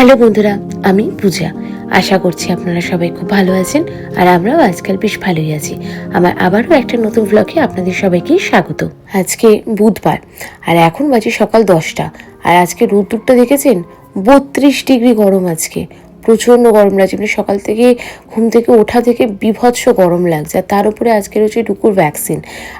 Hello বন্ধুরা, আমি পূজা। আশা করছি আপনারা সবাই খুব ভালো আছেন আর আমরাও আজকাল বেশ ভালোই আছি। আমার আবারও একটা নতুন ব্লগে আপনাদের সবাইকে স্বাগত। আজকে বুধবার আর এখন বাজে সকাল দশটা। আর আজকে রোদ্দুরটা দেখেছেন? বত্রিশ ডিগ্রি গরম আজকে। প্রচণ্ড গরম লাগছে। মানে সকাল থেকে ঘুম থেকে ওঠা থেকে বিভৎস গরম লাগছে। আর তার উপরে আজকে রয়েছে ডুকুর ভ্যাকসিন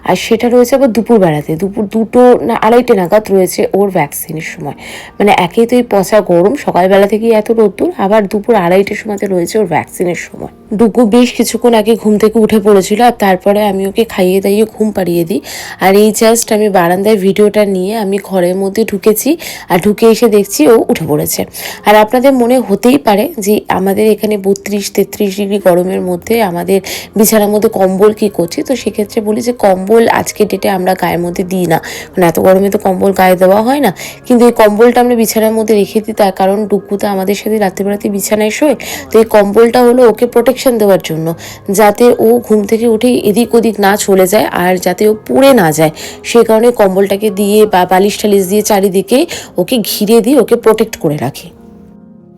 আর সেটা রয়েছে আবার দুপুরবেলাতে দুপুর দুটো না আড়াইটে নাগাদ রয়েছে ওর ভ্যাকসিনের সময়। মানে একেই তো এই পচা গরম। সকালবেলা থেকেই এত রোদ্দুর। আবার দুপুর আড়াইটের সময়তে রয়েছে ওর ভ্যাকসিনের সময়। ডুকু বেশ কিছুক্ষণ আগে ঘুম থেকে উঠে পড়েছিল আর তারপরে আমি ওকে খাইয়ে দাইয়ে ঘুম পাড়িয়ে দিই। আর এই জাস্ট আমি বারান্দায় ভিডিওটা নিয়ে আমি ঘরের মধ্যে ঢুকেছি আর ঢুকে এসে দেখছি ও উঠে পড়েছে। আর আপনাদের মনে হতেই পারে যে আমাদের এখানে বত্রিশ, তেত্রিশ ডিগ্রি গরমের মধ্যে আমাদের বিছানার মধ্যে কম্বল কি করছি? তো সেক্ষেত্রে বলি যে কম্বল আজকে ডেটে আমরা গায়ের মধ্যে দিই না। মানে এত গরমে তো কম্বল গায়ে দেওয়া হয় না। কিন্তু এই কম্বলটা আমরা বিছানার মধ্যে রেখে দিই, তার কারণ ডুকু তো আমাদের সাথে রাত্রিবেলাতে বিছানায় শোয়। তো এই কম্বলটা হলো ওকে প্রোটেকশন দেওয়ার জন্য, যাতে ও ঘুম থেকে উঠে এদিক ওদিক না চলে যায় আর যাতে ও পড়ে না যায়। সে কারণে কম্বলটাকে দিয়ে বা বালিশ টালিশ দিয়ে চারিদিকে ওকে ঘিরে দিয়ে ওকে প্রোটেক্ট করে রাখি।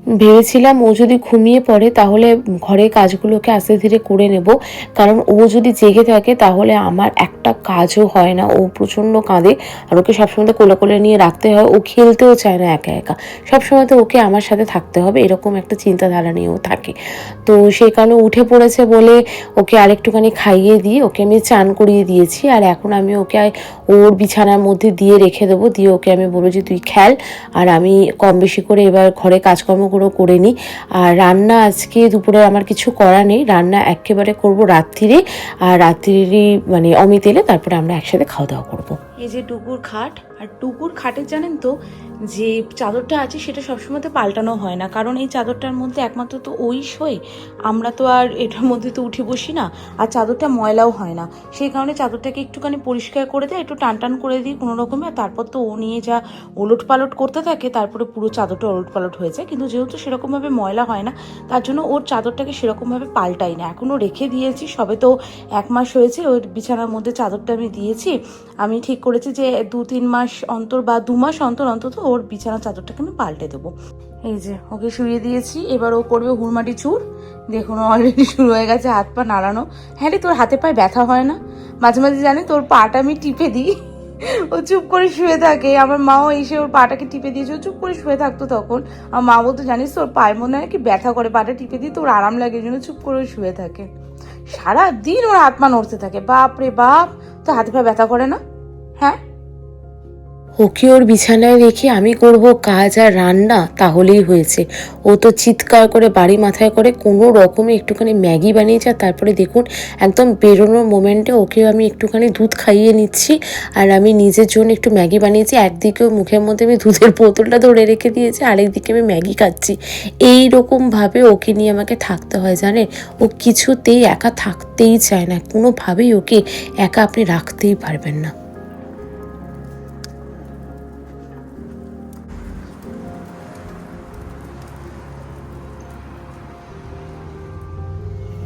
ভেবেছিলাম ও যদি ঘুমিয়ে পড়ে, তাহলে ঘরের কাজগুলোকে আস্তে ধীরে করে নেব। কারণ ও যদি জেগে থাকে, তাহলে আমার একটা কাজও হয় না। ও প্রচণ্ড কাঁদে, আর ওকে সবসময় তো কোলে কোলে নিয়ে রাখতে হয়। ও খেলতেও চায় না একা একা। সবসময় তো ওকে আমার সাথে থাকতে হবে, এরকম একটা চিন্তাধারা নিয়েও থাকে। তো সেই কারণে উঠে পড়েছে বলে ওকে আরেকটুখানি খাইয়ে দিয়ে, ওকে আমি চান করিয়ে দিয়েছি। আর এখন আমি ওকে ওর বিছানার মধ্যে দিয়ে রেখে দেবো। দিয়ে ওকে আমি বলব যে, তুই খেল, আর আমি কম বেশি করে এবার ঘরে কাজকর্মগুলো করে নিই আর রান্না আজকে দুপুরে আমার কিছু করা নেই। রান্না একেবারে করব রাত্রিরে। আর রাত্রিরই মানে অমিতেলে তারপরে আমরা একসাথে খাওয়া দাওয়া করব। এই যে টুকুর খাট, আর টুকুর খাটের জানেন তো, যে চাদরটা আছে সেটা সবসময় তো পাল্টানো হয় না। কারণ এই চাদরটার মধ্যে একমাত্র তো ওই শোয় আমরা তো আর এটার মধ্যে তো উঠে বসি না, আর চাদরটা ময়লাও হয় না। সেই কারণে চাদরটাকে একটুখানি পরিষ্কার করে দেয়, একটু টান টান করে দিই কোনো রকমে, আর তারপর তো ও নিয়ে যা ওলট পালট করতে থাকে, তারপরে পুরো চাদরটা ওলট পালট হয়ে যায়। কিন্তু যেহেতু সেরকমভাবে ময়লা হয় না, তার জন্য ওর চাদরটাকে সেরকমভাবে পাল্টাই না। এখনও রেখে দিয়েছি, সবে তো এক মাস হয়েছে, ওর বিছানার মধ্যে চাদরটা আমি দিয়েছি। আমি ঠিক করেছি যে দু তিন মাস অন্তর বা দু মাস অন্তর অন্তত ওর বিছানা চাদরটাকে আমি পাল্টে দেবো। এই যে, ওকে শুয়ে দিয়েছি, এবার ও করবে হুড়মাটি চুর দেখুন অলরেডি শুরু হয়ে গেছে, হাত পা নাড়ানো। হ্যাঁ রে, তোর হাতে পায়ে ব্যথা হয় না? মাঝে মাঝে জানি তোর পাটা আমি টিপে দিই। ও চুপ করে শুয়ে থাকে। আমার মাও এসে ওর পাটাকে টিপে দিয়েছে, ও চুপ করে শুয়ে থাকতো তখন। আমার মা বলতো, জানিস তোর পায়ে মনে হয় কি ব্যথা করে, পাটা টিপে দিই, তোর আরাম লাগে জন্য চুপ করে শুয়ে থাকে। সারা দিন ওর হাত পা নড়তে থাকে। বাপ রে বাপ তো হাতে পা ব্যথা করে না? হ্যাঁ ওকে ওর বিছানায় রেখে আমি করব কাজ আর রান্না, তাহলেই হয়েছে। ও তো চিৎকার করে বাড়ি মাথায় করে কোনো রকমে একটুখানি ম্যাগি বানিয়েছে আর তারপরে দেখুন, একদম বেরোনোর মোমেন্টে ওকে আমি একটুখানি দুধ খাইয়ে নিচ্ছি আর আমি নিজের জন্য একটু ম্যাগি বানিয়েছি। একদিকে মুখের মধ্যে আমি দুধের বোতলটা ধরে রেখে দিয়েছি, আরেকদিকে আমি ম্যাগি খাচ্ছি। এই রকমভাবে ওকে নিয়ে আমাকে থাকতে হয়, জানেন? ও কিছুতেই একা থাকতেই চায় না। কোনোভাবেই ওকে একা আপনি রাখতেই পারবেন না।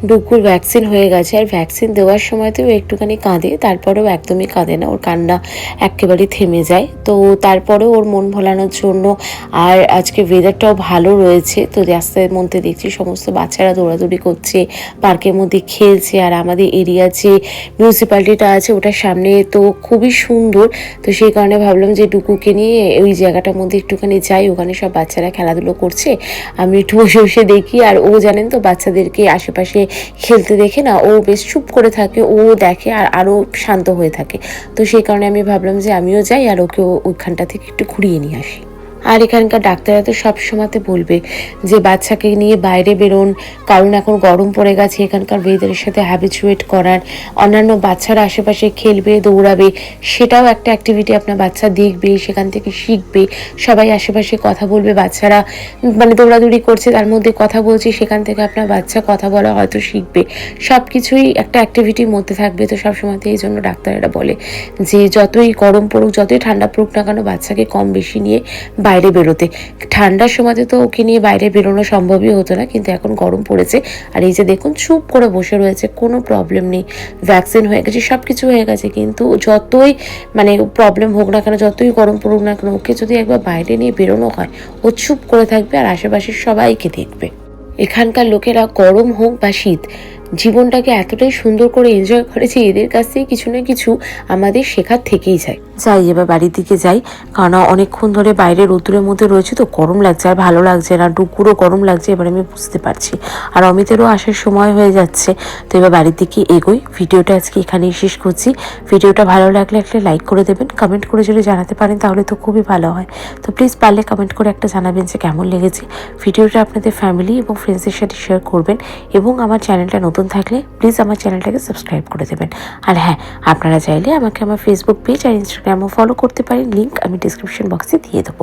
ডুকুর ভ্যাকসিন হয়ে গেছে। আর ভ্যাকসিন দেওয়ার সময়তেও একটুখানি কাঁদে, তারপরেও একদমই কাঁদে না। ওর কান্না একেবারে থেমে যায়। তো তারপরেও ওর মন ভোলানোর জন্য আর আজকে ওয়েদারটাও ভালো রয়েছে। তো রাস্তার মধ্যে দেখছি সমস্ত বাচ্চারা দৌড়াদৌড়ি করছে পার্কের মধ্যে খেলছে। আর আমাদের এরিয়া যে মিউনিসিপ্যালিটিটা আছে, ওটার সামনে তো খুবই সুন্দর। তো সেই কারণে ভাবলাম যে ডুকুকে নিয়ে ওই জায়গাটার মধ্যে একটুখানি যাই। ওখানে সব বাচ্চারা খেলাধুলো করছে। আমি একটু বসে বসে দেখি। আর ও জানেন তো, বাচ্চাদেরকে আশেপাশে খেলতে দেখে না, ও বেশ চুপ করে থাকে, ও দেখে আর আরও শান্ত হয়ে থাকে। তো সেই কারণে আমি ভাবলাম যে আমিও যাই আর ওকে ওইখানটা থেকে একটু ঘুরিয়ে নিয়ে আসি। আর এখানকার ডাক্তাররা তো সব সময়তে বলবে যে বাচ্চাকে নিয়ে বাইরে বেরোন, কারণ এখন গরম পড়ে গেছে, এখানকার ওয়েদারের সাথে হ্যাবিচুয়েট করার, অন্যান্য বাচ্চারা আশেপাশে খেলবে, দৌড়াবে, সেটাও একটা অ্যাক্টিভিটি আপনার বাচ্চা দেখবে, সেখান থেকে শিখবে, সবাই আশেপাশে কথা বলবে, বাচ্চারা মানে দৌড়াদৌড়ি করছে, তার মধ্যে কথা বলছে, সেখান থেকে আপনার বাচ্চা কথা বলা হয়তো শিখবে। সব কিছুই একটা অ্যাক্টিভিটির মধ্যে থাকবে, তো সবসময়তে এই জন্য ডাক্তারেরা বলে যে যতই গরম পড়ুক, যতই ঠান্ডা পড়ুক না কেন, বাচ্চাকে কম বেশি নিয়ে বাইরে বাইরে বেরোতে। ঠান্ডার সময়তে তো ওকে নিয়ে বাইরে বেরোনো সম্ভবই হতো না, কিন্তু এখন গরম পড়েছে। আর এই যে দেখুন, চুপ করে বসে রয়েছে, কোনো প্রবলেম নেই। ভ্যাকসিন হয়ে গেছে সব কিছু হয়ে গেছে, কিন্তু যতই মানে প্রবলেম হোক না কেন, যতই গরম পড়ুক না কেন, ওকে যদি একবার বাইরে নিয়ে বেরোনো হয়, ও চুপ করে থাকবে আর আশেপাশের সবাইকে দেখবে। এখানকার লোকেরা গরম হোক বা শীত জীবনটাকে এতটাই সুন্দর করে এনজয় করে যে এদের কাছ থেকে কিছু না কিছু আমাদের শেখার থেকেই যায়। যাই, এবার বাড়ির দিকে যাই। কারণ অনেকক্ষণ ধরে বাইরে রোদ্দুরের মধ্যে রয়েছে তো গরম লাগছে, আর ভালো লাগছে না ডুকুরও গরম লাগছে, এবার আমি বুঝতে পারছি। আর অমিতেরও আসার সময় হয়ে যাচ্ছে। তো এবার বাড়ির দিকে এগোই। ভিডিওটা আজকে এখানেই শেষ করছি। ভিডিওটা ভালো লাগলে একটা লাইক করে দেবেন কমেন্ট করে যদি জানাতে পারেন তাহলে তো খুবই ভালো হয়। তো প্লিজ পারলে কমেন্ট করে একটা জানাবেন যে কেমন লেগেছে। ভিডিওটা আপনাদের ফ্যামিলি এবং ফ্রেন্ডসের সাথে শেয়ার করবেন এবং আমার চ্যানেলটা নতুন থাকলে প্লিজ আমার চ্যানেলটাকে সাবস্ক্রাইব করে দেবেন। আর হ্যাঁ আপনারা চাইলে আমাকে আমার ফেসবুক পেজ আর ইনস্টাগ্রামও ফলো করতে পারেন। লিঙ্ক আমি ডিসক্রিপশন বক্সে দিয়ে দেবো।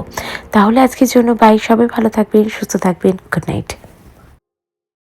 তাহলে আজকের জন্য বাই সবাই ভালো থাকবেন, সুস্থ থাকবেন। Good night